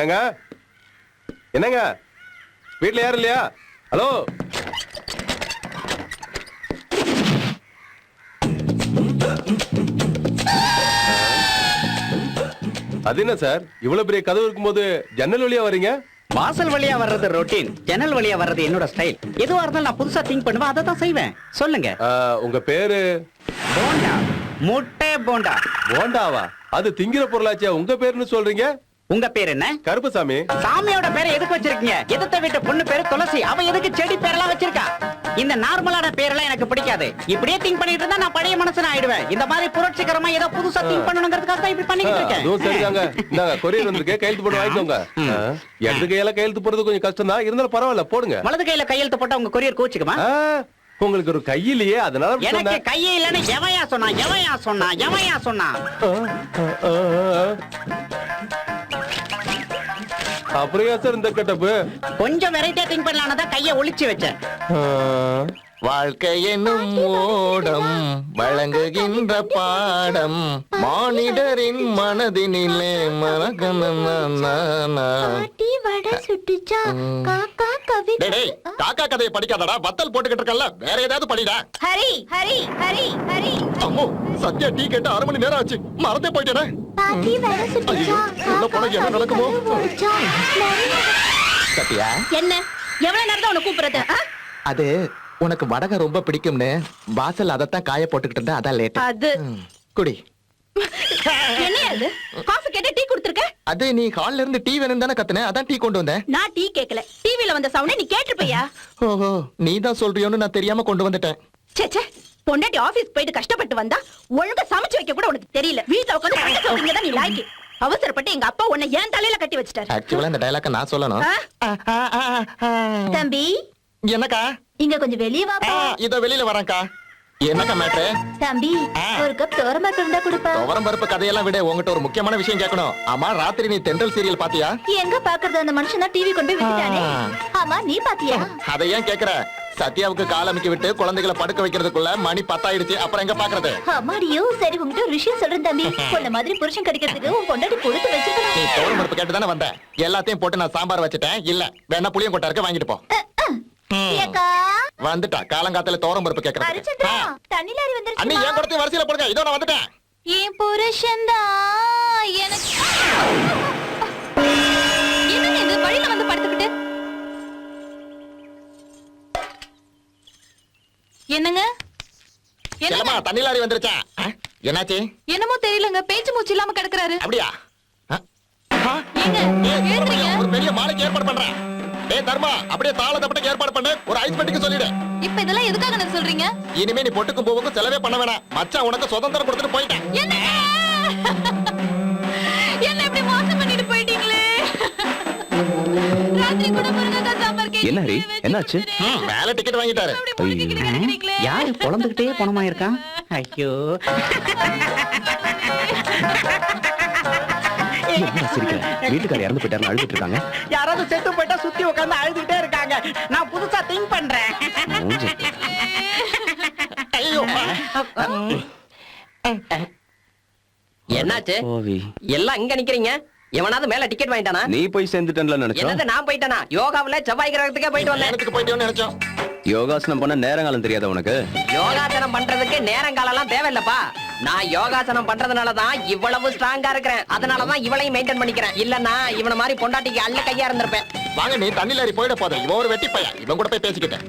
ஏங்க என்னங்க? வீட்ல யாரும் இல்லையா? ஹலோ? அது என்ன சார்? இவ்வளவு பெரிய கதவு இருக்கும்போது ஜன்னல் வழியா வர்றீங்க வாசல் வழியா வர்றது ரொட்டீன் ஜன்னல் வழியா வர்றது என்னோட ஸ்டைல் எதுவா இருந்தாலும் நான் புதுசா திங்க் பண்ணுவேன் அதை தான் செய்வேன். சொல்லுங்க. உங்க பேரு? போண்டா. முட்டை போண்டா. போண்டாவா? அது திங்கிற பொருளாச்சே உங்க பேருன்னு சொல்றீங்க? உங்க பேர் என்ன? கருப்புசாமி. சாமியோட பேரை எதுக்கு வச்சிருக்கீங்க? எதிர்த்த வீட்டு பொண்ணு பேரு துளசி. அவ எதுக்கு செடி பேரெல்லாம் வச்சிருக்கா? இந்த நார்மலான பேரெல்லாம் எனக்கு பிடிக்காது. இப்படியே திங்க் பண்ணிட்டு இருந்தா நான் பழைய மனுஷன் ஆயிடுவேன். இந்த மாதிரி புரட்சிகரமா ஏதோ புதுசா திங்க் பண்ணணுங்கிறதுக்காக தான் இப்படி பண்ணிக்கிட்டு அதுவும் இருக்கேன். சரிதாங்க இந்தாங்க கொரியர் வந்திருக்கு. கையெழுத்து போட்டு வாங்கிக்கோங்க. இடது கையால கையெழுத்து போடுறது கொஞ்சம் கஷ்டம் தான் இருந்தாலும் பரவாயில்ல போடுங்க. வலது கையில கையெழுத்து போட்டா உங்க கொரியர் கோச்சுக்குமா? உங்களுக்கு ஒரு கையிலேயே அதனால எனக்கு. கையே இல்லன்னு எவையா சொன்னா எவையா சொன்னா எவையா சொன்னா. அப்புறம் சார் இந்த கட்டப்பு? கொஞ்சம் வெரைட்டியா திங்க் பண்ணலான்னு தான் கையை ஒளிச்சு வச்சேன். வாழ்க்கை என்னும் ஓடம் வழங்குகின்ற பாடம் மானிடரின் மனதினிலே பாட்டி வடை சுட்டுச்சா? காக்கா டேய் காக்கா கதையை படிக்காதடா. வத்தல் போட்டுக்கிட்டு இருக்கல வேற ஏதாவது படிடா. ஹரி ஹரி ஹரி ஹரி. அம்மோ சத்யா டீ கேட்டு அரை மணி நேரம் ஆச்சு. மறந்தே போயிட்டேனே. பாட்டி வடை சுட்டுச்சா ஐயோ, உள்ள போனா என்ன நடக்குமோ? ஓடுச்சா சத்யா? என்ன? எவ்வளவு நேரம் தான் உன்னை கூப்பிடுறது? அது உனக்கு வடக ரொம்ப பிடிக்கும்னு வாசல் அதத்தான் காய போட்டுக்கிட்டு இருந்தா அதான் லேட் அது. குடி. என்ன அது காஃபி கேட்டு டீ கொடுத்துருக்க? அது நீ ஹால்ல இருந்து டீ வேணும் தானே கத்துன? அதான் டீ கொண்டு வந்தேன். நான் டீ கேக்கல. டிவில வந்த சவுண்ட் நீ கேட்டிருப்பையா? ஓஹோ நீ தான் சொல்றியோன்னு நான் தெரியாம கொண்டு வந்துட்டேன். ச்சே ச்சே. பொண்டாட்டி ஆபீஸ் போயிட்டு கஷ்டப்பட்டு வந்தா ஒழுங்கா சமைச்சு வைக்க கூட உனக்கு தெரியல. வீட்ல உட்காந்து சொல்றீங்க தான் நீ லாய்க்கு. அவசரப்பட்டு எங்க அப்பா உன்னை ஏன் தலையில கட்டி வச்சிட்டாரு. ஆக்சுவலா இந்த டயலாக்க நான் சொல்லணும்? தம்பி. என்னக்கா? இங்க கொஞ்சம் வெளிய வாப்பா. இதோ வெளியில வரேன்க்கா. என்னக்கா மேட்ரு? தம்பி. ஒரு கப் துவரம்பருப்பு இருந்தா கொடுப்பா. துவரம் பருப்பு கதையெல்லாம் விட. உங்ககிட்ட ஒரு முக்கியமான விஷயம் கேட்கணும். ஆமா ராத்திரி நீ தென்றல் சீரியல் பாத்தியா? எங்க பாக்குறது? அந்த மனுஷன் தான் டிவி கொண்டு போய் விட்டுட்டானே. ஆமா நீ பாத்தியா? அதை ஏன் கேக்குற? சத்யாவுக்கு காலமிக்கி விட்டு குழந்தைகளை படுக்க வைக்கிறதுக்குள்ள மணி பத்தாயிடுச்சு. அப்புறம் எங்க பாக்குறது? அம்மாடியோ சரி உங்ககிட்ட ஒரு விஷயம் சொல்றேன் தம்பி. உன்ன மாதிரி புருஷன் கிடைக்கிறதுக்கு உன் பொண்டாட்டி கொடுத்து நீ வச்சிருக்கணும். துவரம் பருப்பு கேட்டு தானே வந்த? எல்லாத்தையும் போட்டு நான் சாம்பார் வச்சுட்டேன். இல்ல வேணா புளியம் கொட்டா இருக்க வாங்கிட்டு போ. வந்துட்டா. காலங்காத்துல துவரம் பருப்பு கேக்குறது. அரிச்சந்திரா தண்ணி லாரி அண்ணி ஏன் கொடுத்து வரிசையில போடுங்க. இதோ நான் வந்துட்டேன். என் புருஷன் என்னங்க? செல்லம்மா தண்ணி லாரி வந்துருச்சா? என்னாச்சு? என்னமோ தெரியலங்க பேச்சு மூச்சு இல்லாம கிடக்குறாரு. அப்படியா? ஒரு பெரிய மாலைக்கு ஏற்பாடு பண்றேன். டேய் தர்மா அப்படியே தாள தப்பட்டுக்கு ஏற்பாடு பண்ணு. ஒரு ஐஸ் பெட்டிக்கு சொல்லிடு. இப்ப இதெல்லாம் எதுக்காக நான் சொல்றீங்க? இனிமே நீ பொட்டுக்கும் பூவுக்கும் செலவே பண்ண வேணாம். மச்சான் உனக்கு சுதந்திரம் கொடுத்துட்டு போயிட்டேன். என்ன ஹரி? என்னாச்சு? மேல டிக்கெட் வாங்கிட்டாரு. யாரு பொழந்துகிட்டே பணமா இருக்கான் ஐயோ வீட்டுக்காரர் இறந்து அழுதுட்டு இருக்காங்க. யாராவது செத்து போயிட்டா சுத்தி உட்கார்ந்து அழுதுகிட்டே இருக்காங்க. நான் புதுசா திங்க் பண்றேன். ஐயோ. என்னாச்சு? எல்லாம் இங்க நிக்கிறீங்க? எவனாவது மேல டிக்கெட் வாங்கிட்டானா? நீ போய் சேர்ந்துட்டேன்ல என்னது நினைச்சோம் நான் போயிட்டானா? யோகாவுல செவ்வாய் கிரகத்துக்கே போயிட்டு வந்தேன். நேரத்துக்கு போயிட்டோம்னு நினைச்சோம்? யோகாசனம் பண்ண நேரங்காலம் தெரியாத உனக்கு? யோகாசனம் பண்றதுக்கு நேரங்காலம் எல்லாம் தேவையில்லப்பா. நான் யோகாசனம் பண்றதுனால தான் இவ்வளவு ஸ்ட்ராங்கா இருக்கிறேன். அதனால தான் இவளையும் மெயின்டைன் பண்ணிக்கிறேன். இல்லன்னா இவன மாதிரி பொண்டாட்டிக்கு அல்ல கையா இருந்திருப்பேன். வாங்க நீ தண்ணி லாரி போயிட போதும் இவன் ஒரு வெட்டி பையன் இவன் கூட போய் பேசிக்கிட்டேன்.